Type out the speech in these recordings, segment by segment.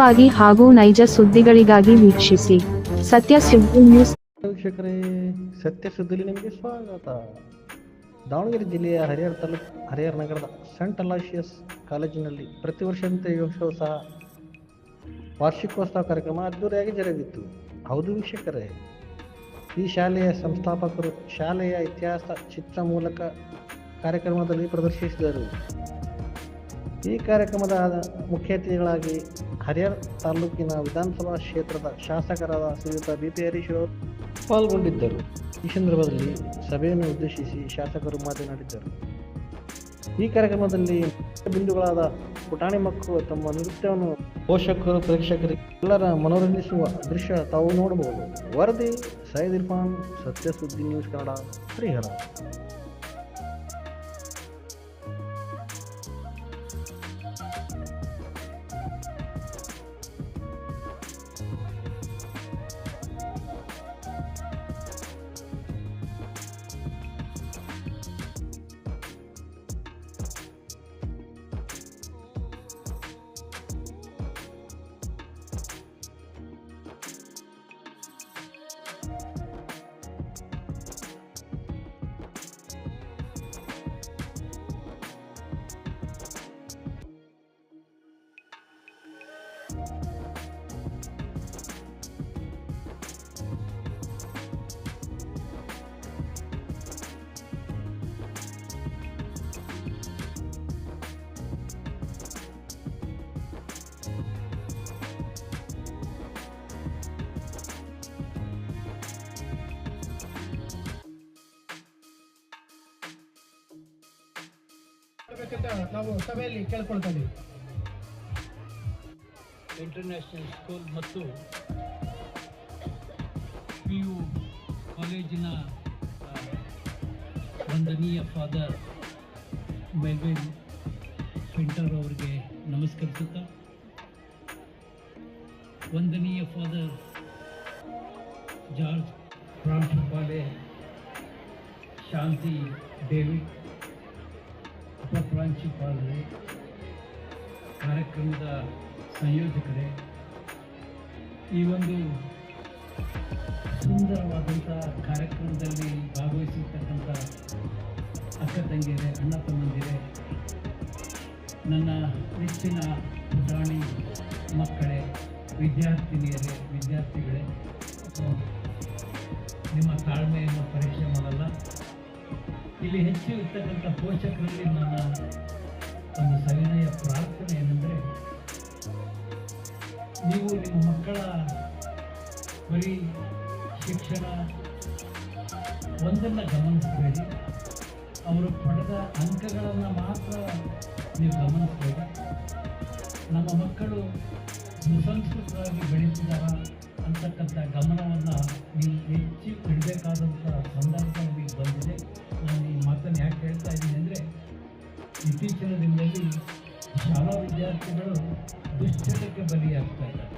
ವಾಗಿ ಹಾಗೂ ನೈಜ ಸುದ್ದಿಗಳಿಗಾಗಿ ವೀಕ್ಷಿಸಿ. ಸತ್ಯ ಸುದ್ದಿ ನ್ಯೂಸ್. ವೀಕ್ಷಕರೇ, ಸತ್ಯ ಸುದ್ದಿಲಿ ನಿಮಗೆ ಸ್ವಾಗತ. ದಾವಣಗೆರೆ ಜಿಲ್ಲೆಯ ಹರಿಹರ ತಾಲೂಕು, ಹರಿಹರ ನಗರದ ಸೆಂಟ್ ಅಲಾಶಿಯಸ್ ಕಾಲೇಜಿನಲ್ಲಿ ಪ್ರತಿ ವರ್ಷದಂತೆ ಸಹ ವಾರ್ಷಿಕೋತ್ಸವ ಕಾರ್ಯಕ್ರಮ ಅದ್ದೂರಿಯಾಗಿ ಜರುಗಿತ್ತು ಹೌದು ವೀಕ್ಷಕರೇ. ಈ ಶಾಲೆಯ ಸಂಸ್ಥಾಪಕರು ಶಾಲೆಯ ಇತಿಹಾಸ, ಚಿತ್ರ ಮೂಲಕ ಕಾರ್ಯಕ್ರಮದಲ್ಲಿ ಪ್ರದರ್ಶಿಸಿದರು. ಈ ಕಾರ್ಯಕ್ರಮದ ಮುಖ್ಯ ಅತಿಥಿಗಳಾಗಿ ಹರಿಹರ ತಾಲೂಕಿನ ವಿಧಾನಸಭಾ ಕ್ಷೇತ್ರದ ಶಾಸಕರಾದ ಶ್ರೀಯುತ ಬಿ ಪಿ ಹರೀಶ್ ಅವರು ಪಾಲ್ಗೊಂಡಿದ್ದರು. ಈ ಸಂದರ್ಭದಲ್ಲಿ ಸಭೆಯನ್ನು ಉದ್ದೇಶಿಸಿ ಶಾಸಕರು ಮಾತನಾಡಿದ್ದರು. ಈ ಕಾರ್ಯಕ್ರಮದಲ್ಲಿ ಬಿಂದುಗಳಾದ ಪುಟಾಣಿ ಮಕ್ಕಳು ತಮ್ಮ ನೃತ್ಯವನ್ನು ಪೋಷಕರು, ಪ್ರೇಕ್ಷಕರಿಗೆ ಎಲ್ಲರ ಮನೋರಂಜಿಸುವ ದೃಶ್ಯ ತಾವು ನೋಡಬಹುದು. ವರದಿ ಸೈದ್ ಇರ್ಫಾನ್ ಸತ್ಯ ಸುದ್ದಿ ನ್ಯೂಸ್ ಕನ್ನಡ, ಹರಿಹರ. you ನಾವು ಸಭೆಯಲ್ಲಿ ಕೇಳ್ಕೊಳ್ತಾ ಇಂಟರ್ನ್ಯಾಷನಲ್ ಸ್ಕೂಲ್ ಮತ್ತು ಪಿ ಯು ಕಾಲೇಜಿನ ವಂದನೀಯ ಫಾದರ್ ಮೆಲ್ವಿನ್ ಪಿಂಟರ್ ಅವರಿಗೆ ನಮಸ್ಕರಿಸುತ್ತಾ ವಂದನೀಯ ಫಾದರ್ ಜಾರ್ಜ್ ಪ್ರಾಂಶುಪಾಲೆ ಶಾಂತಿ ಡೇವಿಡ್ ಉಪಪ್ರಾಂಶುಪಾಲರೇ ಕಾರ್ಯಕ್ರಮದ ಸಂಯೋಜಕರೇ, ಈ ಒಂದು ಸುಂದರವಾದಂಥ ಕಾರ್ಯಕ್ರಮದಲ್ಲಿ ಭಾಗವಹಿಸಿರ್ತಕ್ಕಂಥ ಅಕ್ಕ ತಂಗಿಯರೇ, ಅಣ್ಣ ತಮ್ಮಂದಿರೇ, ನನ್ನ ನೆಚ್ಚಿನ ಪುಟಾಣಿ ಮಕ್ಕಳೇ, ವಿದ್ಯಾರ್ಥಿನಿಯರೇ, ವಿದ್ಯಾರ್ಥಿಗಳೇ, ನಿಮ್ಮ ತಾಳ್ಮೆಯನ್ನು ಪರೀಕ್ಷೆ ಮಾಡಲ್ಲ. ಇಲ್ಲಿ ಹೆಚ್ಚು ಇರ್ತಕ್ಕಂಥ ಪೋಷಕರಲ್ಲಿ ನನ್ನ ಒಂದು ಸವಿನಯ ಪ್ರಾರ್ಥನೆ ಏನಂದರೆ, ನೀವು ನಿಮ್ಮ ಮಕ್ಕಳ ಬರೀ ಶಿಕ್ಷಣ ಒಂದನ್ನು ಗಮನಿಸಬೇಡಿ. ಅವರು ಪಡೆದ ಅಂಕಗಳನ್ನು ಮಾತ್ರ ನೀವು ಗಮನಿಸಬೇಡಿ. ನಮ್ಮ ಮಕ್ಕಳು ಸುಸಂಸ್ಕೃತವಾಗಿ ಬೆಳೆಸಿದಾರ ಅಂತಕ್ಕಂಥ ಗಮನವನ್ನು ನೀವು ಹೆಚ್ಚು ಇಡಬೇಕಾದಂಥ ಇತ್ತೀಚಿನ ದಿನದಲ್ಲಿ ಶಾಲಾ ವಿದ್ಯಾರ್ಥಿಗಳು ದುಶ್ಚಟಕ್ಕೆ ಬಲಿಯಾಗ್ತಾ ಇದ್ದಾರೆ.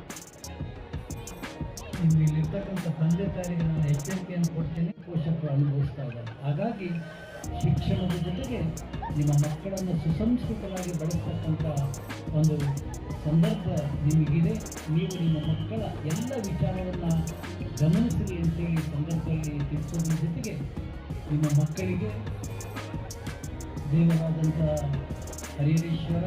ಇನ್ನು ಇಲ್ಲಿರ್ತಕ್ಕಂಥ ತಂದೆ ತಾಯಿಗೆ ನಾನು ಎಚ್ಚರಿಕೆಯನ್ನು ಕೊಡ್ತೇನೆ, ಪೋಷಕರು ಅನುಭವಿಸ್ತಾ ಇದ್ದಾರೆ. ಹಾಗಾಗಿ ಶಿಕ್ಷಣದ ಜೊತೆಗೆ ನಿಮ್ಮ ಮಕ್ಕಳನ್ನು ಸುಸಂಸ್ಕೃತವಾಗಿ ಬಳಸ್ತಕ್ಕಂಥ ಒಂದು ಸಂದರ್ಭ ನಿಮಗಿದೆ. ನೀವು ನಿಮ್ಮ ಮಕ್ಕಳ ಎಲ್ಲ ವಿಚಾರವನ್ನು ಗಮನಿಸಿರಿ ಅಂತೇಳಿ ಸಂದರ್ಭದಲ್ಲಿ ತಿಳಿಸೋದ್ರ ಜೊತೆಗೆ ನಿಮ್ಮ ಮಕ್ಕಳಿಗೆ ದೇವರಾದಂಥ ಹರಿಹರೇಶ್ವರ